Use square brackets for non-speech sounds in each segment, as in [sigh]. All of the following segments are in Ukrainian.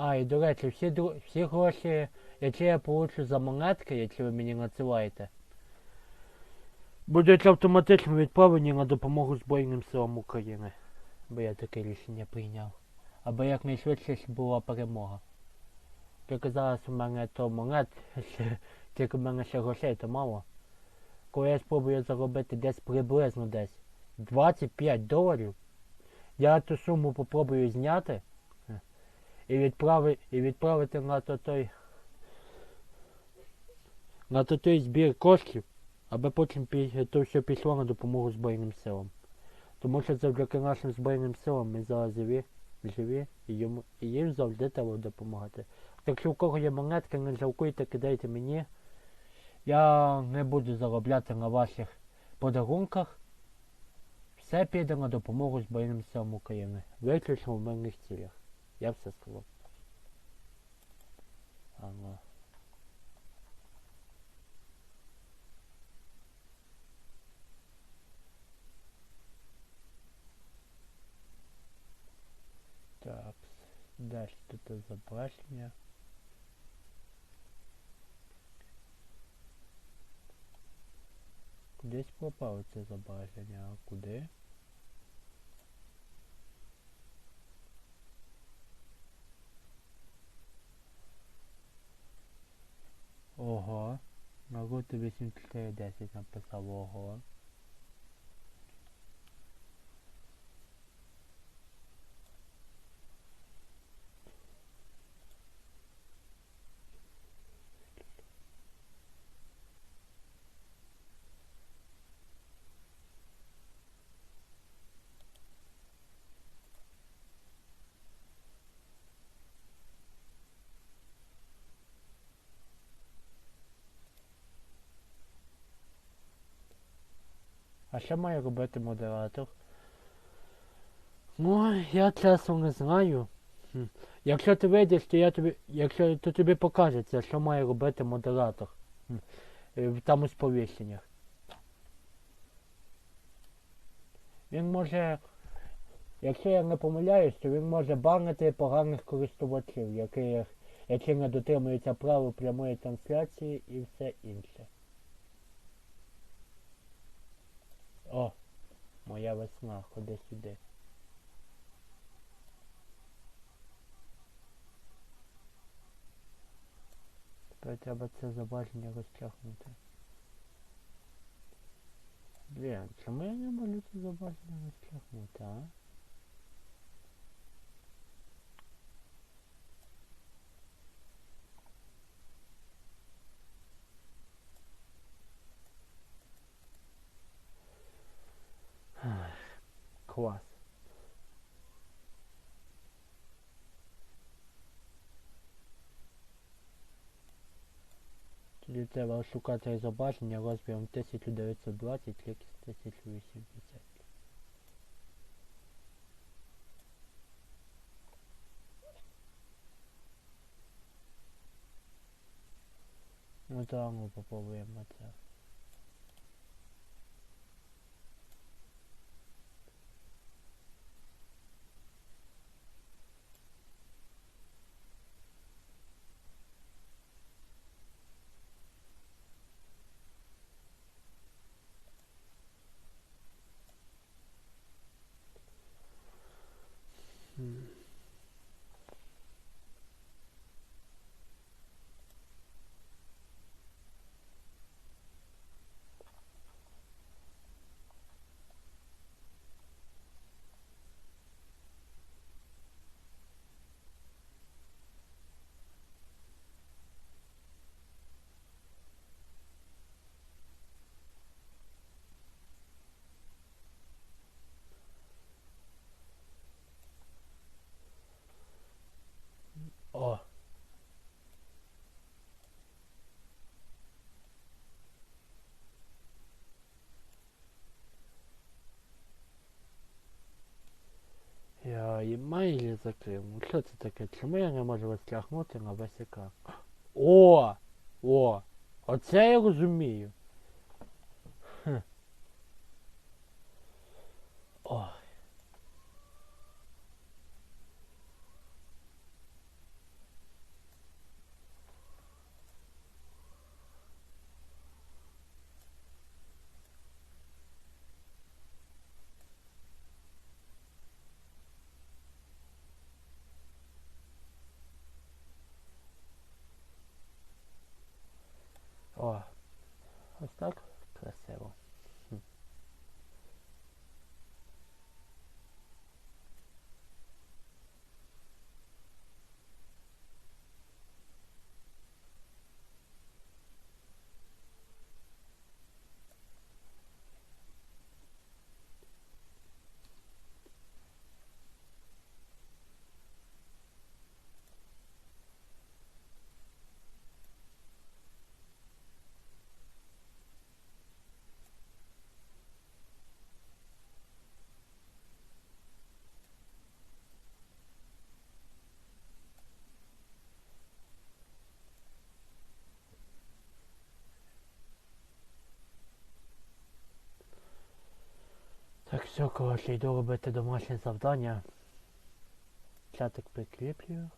А, і до речі, всі, всі гроші, які я получу за монетки, які ви мені надсилаєте, будуть автоматично відправлені на допомогу Збройним силам України. Бо я таке рішення прийняв. Аби якнайшвидше була перемога. Тільки зараз у мене то монет, [laughs] тільки в мене ще грошей то мало. Коли я спробую заробити десь приблизно десь 25 доларів, я ту суму попробую зняти і, відправи, і відправити на то той на то той збір коштів, аби потім то все пішло на допомогу Збройним силам. Тому що завдяки нашим Збройним силам ми зараз живі, живі і, йому, і їм завжди треба допомагати. Так що у кого є монетки, не жалкуйте, кидайте мені. Я не буду заробляти на ваших подарунках. Все піде на допомогу Збройним силам України. Виключно в мирних цілях. Я все сказав. Ага. Так, далі тут зображення. Кудись пропало це зображення, а куди? Ого. На роті 8410 написав ого. А що має робити модератор? Ну, я чесно не знаю. Якщо ти вийдеш, то я тобі. Якщо то тобі покажеться, що має робити модератор. Е, Там у сповіщеннях. Він може. Якщо я не помиляюсь, то він може банити поганих користувачів, які, які не дотримуються правил прямої трансляції і все інше. О, моя весна, ходи сюди. Тепер треба це зображення розтягнути. Блін, чому я не можу це зображення розтягнути, а? Треба шукати зображення розміром 1920 x 1080. Ну там ми попробуємо це. М. О. Я і майже закрив. Ну що це таке? Чому я не можу розтягнути на весь екран? О! О! Оце я розумію. Хм. Ой. О, ось так красиво. Хм. Так, все, коротше, йду робити домашнє завдання. Чатик прикріплюю.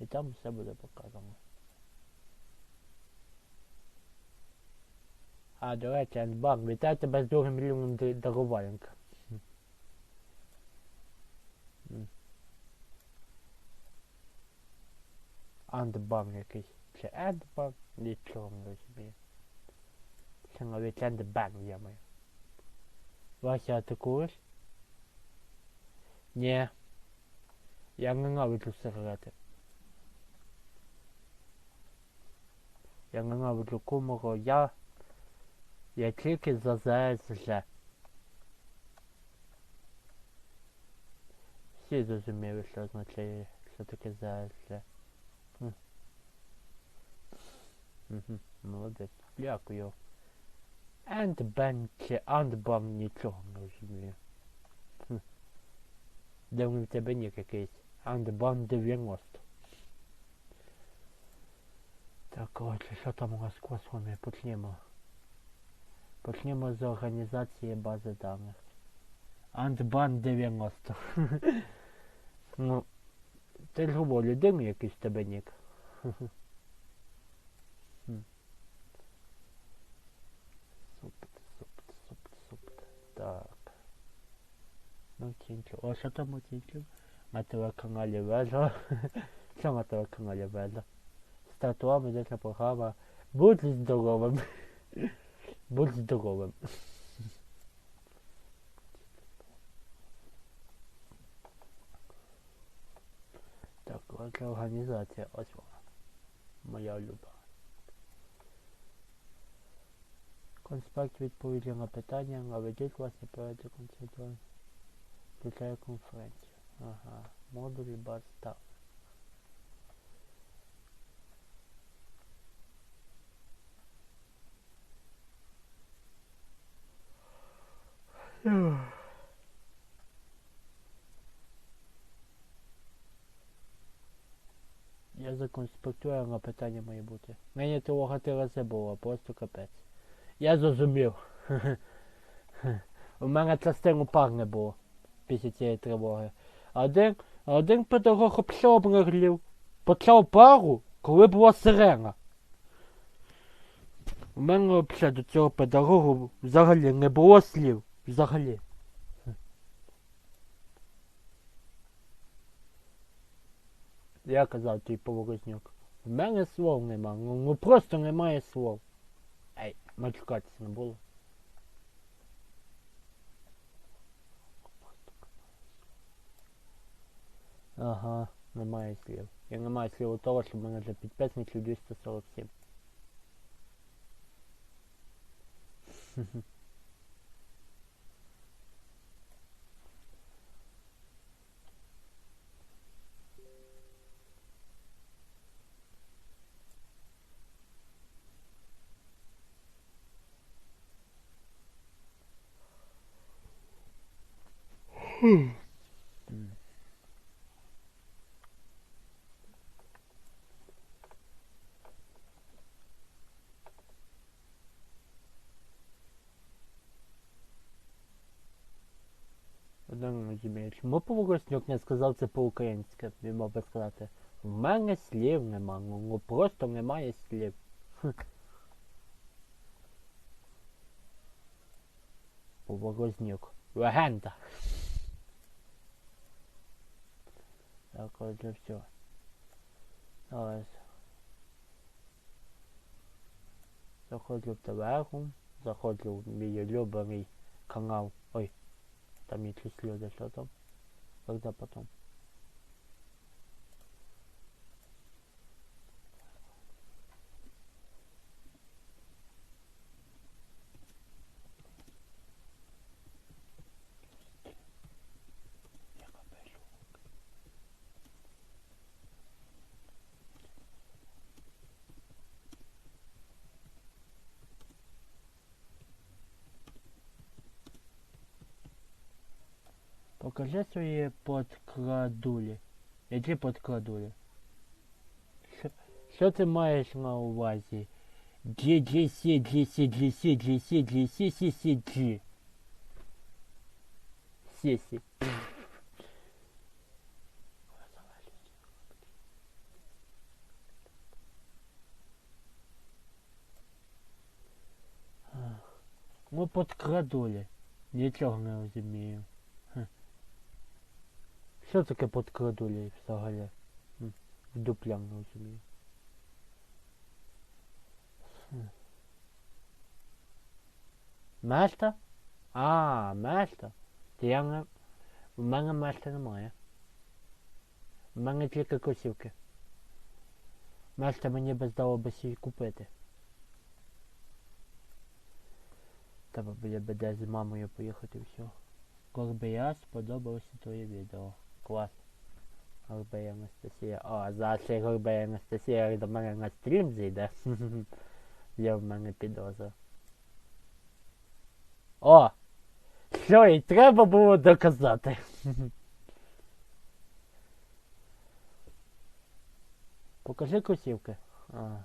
І там все буде показано. А, до речі, Антбанк, вітаю тебе з другим рівнем д- дарувальника. Хм. М. Антбанк якийсь. Чи Антбанк? Нічого не розумію. Це навіть Антбанк, я маю. Вася, а ти куриш? Ні. Я ненавиджу сигарети. Я ненавиджу кумору. Я... Я тільки за ЗСЖ. Всі зрозуміли, що означає, що ЗСЖ. Хм. Мгм, Молодець. Дякую. Антбан чи Антбан нічого не розумію. Хм. Думаю, в тебе нік якийсь. Антбан 90. Так, отже, що там у нас з космами? Почнемо. Почнемо з організації бази даних. Антбан 90. [laughs] ну, ти ж говорю, дим якийсь тебе нік. [laughs] Тінчу. О, що там у тінчу? На телеканалі Вежа. Що на телеканалі Вежа? Стартова медична програма. Будь здоровим. [laughs] Будь здоровим. [laughs] Так, отже, організація. Ось вона. Моя улюблена. Конспект відповіді на питання, наведіть власне порядок концертуальний. Включає конференцію. Ага. Модулі так. Я законспектую на питання має бути. Мені того рази було, просто капець. Я зрозумів. [laughs] У мене частину пар не було після цієї тривоги. Один, один педагог обсобрглів. Почав пару, коли була сирена. У мене взагалі до цього педагогу взагалі не було слів. Взагалі. Я казав твій поворознюк. В мене слов нема. Ну, ну просто немає слов. Ей, матюкатися не було. Ага, немає слів. Я не маю слів у того, що в мене вже підписників 247. Я не розумію, чому Поворознюк не сказав це по-українськи, він мав би сказати. В мене слів нема, ну, ну просто немає слів. [laughs] Поворознюк. Легенда. Так, отже все. Ось. Заходжу в телегу, заходжу в мій улюблений канал. Ой, там якісь люди, що там? Когда потом? Покажи свої подкладулі. Які подкладулі? Що, що ти маєш на увазі? G, G, C, G, C, G, C, G, C, G, C, C, C, G. Сі, сі. Ну, подкрадулі. Нічого не розумію. Що таке подкрадулі взагалі? В дуплям не розумію. Мешта? А, мешта. Та я не... У мене мешта немає. У мене тільки косівки. Мешта мені би здало би її купити. Треба буде би десь з мамою поїхати і все. Корбея сподобалося твоє відео. Клас. Горбея Анастасія. О, ще Горбея Анастасія до мене на стрім зайде. [laughs] Є в мене підозра. О! Що і треба було доказати. [laughs] Покажи кросівки. А.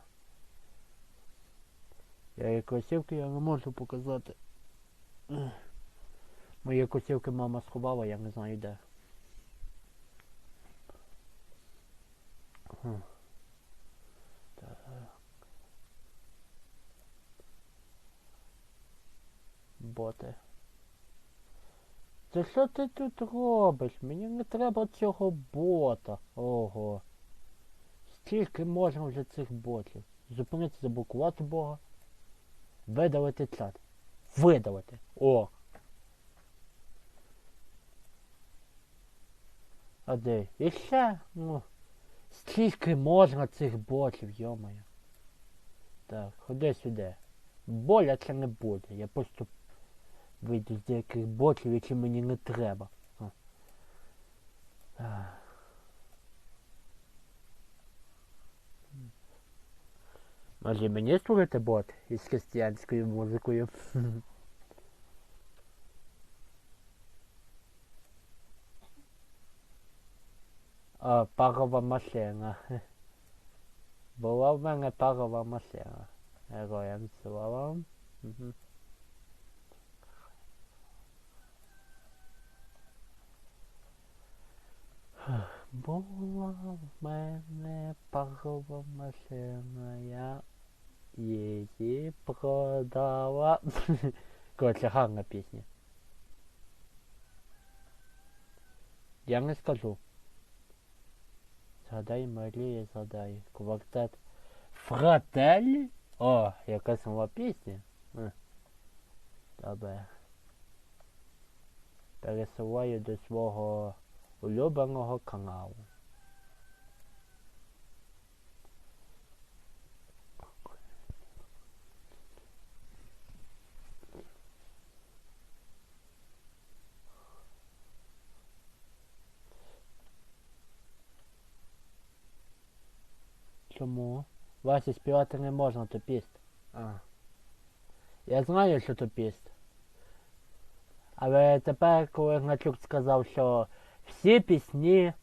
Я і кросівки я не можу показати. Мої кросівки мама сховала, я не знаю де. Хм. Так. Боти. Та що ти тут робиш? Мені не треба цього бота. Ого. Стільки можна вже цих ботів. Зупинити, заблокувати Бога. Видалити чат. Видалити. О! А де? І ще? Ну. Скільки можна цих ботів, йомаю. Так, ходи сюди. Боляче не буде. Я просто вийду з деяких ботів, які мені не треба. Може мені створити бот із християнською музикою? [laughs] А, парова машина. [laughs] Була в мене парова машина. Героям слава. Мгм. [sighs] Була в мене парова машина, я її продала. [laughs] Коротше, гарна пісня. Я не скажу. Згадай Марія, згадай. Квартет. Фратель? О, якась нова пісня. Добре. Пересуваю до свого улюбленого каналу. Чому? Васі співати не можна, то піст. А. Я знаю, що то піст. Але тепер, коли Гначук сказав, що всі пісні,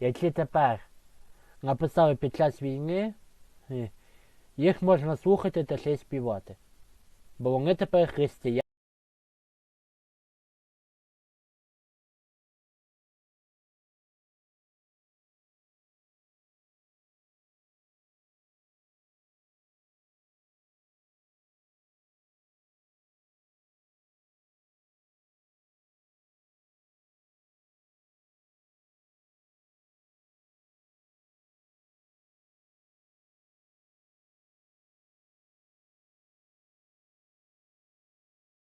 які тепер написали під час війни, їх можна слухати та ще й співати. Бо вони тепер християни.